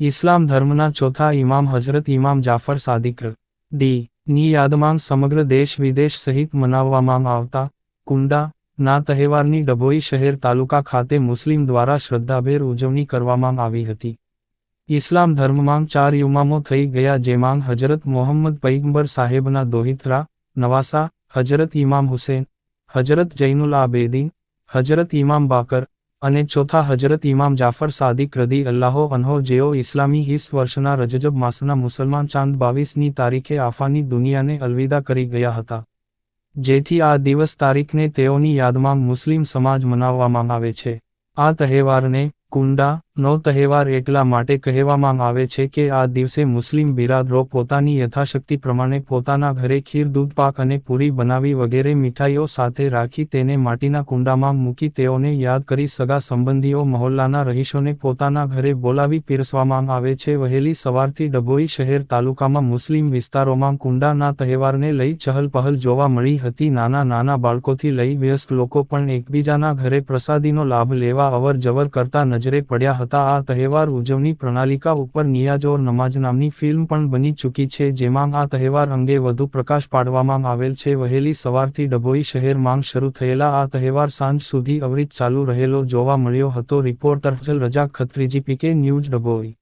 ઇસ્લામ ધર્મના ચોથા ઇમામ હઝરત ઇમામ જાફર સાદિક દી ની યાદમાં સમગ્ર દેશ વિદેશ સહિત મનાવવામાં આવતા કુંડા, ના તહેવારની ડભોઈ શહેર તાલુકા ખાતે મુસ્લિમ દ્વારા શ્રદ્ધાભેર ઉજવણી કરવામાં આવી હતી. ઇસ્લામ ધર્મમાં ચાર ઇમામો થઈ ગયા જેમાં હજરત મોહમ્મદ પૈગંબર સાહેબના દોહિત્રા, નવાસા હજરત ઇમામ હુસેન હજરત જૈનુલ આબેદીન હજરત ઇમામ બાકર અને ચોથા હજરત ઇમામ જાફર સાદિક રદી અલ્લાહો અનહો, જેઓ ઇસ્લામી હિસ વર્ષના રજજબ માસના મુસલમાન ચાંદ બાવીસની તારીખે આફાની દુનિયાને અલવિદા કરી ગયા હતા. જેથી આ દિવસ તારીખને તેઓની યાદમાં મુસ્લિમ સમાજ મનાવવામાં આવે છે. આ તહેવારને કુંડા, નો તહેવાર એટલા માટે કહેવામાં આવે છે કે આ દિવસે મુસ્લિમ બિરાદરો પોતાની યથાશક્તિ પ્રમાણે પોતાના ઘરે ખીર, દૂધ, પાક અને પૂરી બનાવી વગેરે મીઠાઈઓ સાથે રાખી તેને માટીના કુંડામાં મૂકી તેઓને યાદ કરી સગા સંબંધીઓ મહોલ્લાના રહીશોને પોતાના ઘરે બોલાવી પીરસવામાં આવે છે. વહેલી સવારથી ડભોઈ શહેર તાલુકામાં મુસ્લિમ વિસ્તારોમાં કુંડાના તહેવારને લઈ ચહલ પહલ જોવા મળી હતી. નાના નાના બાળકોથી લઈ વ્યસ્ત લોકો પણ એકબીજાના ઘરે પ્રસાદીનો લાભ લેવા અવર જવર કરતા નજરે પડ્યા હતા. આ તહેવાર ઉજવણી પ્રણાલિકા ઉપર નિયાજોર નમાજ નામની ફિલ્મ પણ બની ચૂકી છે, જેમાં આ તહેવાર અંગે વધુ પ્રકાશ પાડવામાં આવેલ છે. વહેલી સવારથી ડભોઈ શહેરમાં શરૂ થયેલા આ તહેવાર સાંજ સુધી અવરિત ચાલુ રહેલો જોવા મળ્યો હતો. રિપોર્ટર રજા ખત્રીજી પીકે ન્યૂઝ ડભોઈ.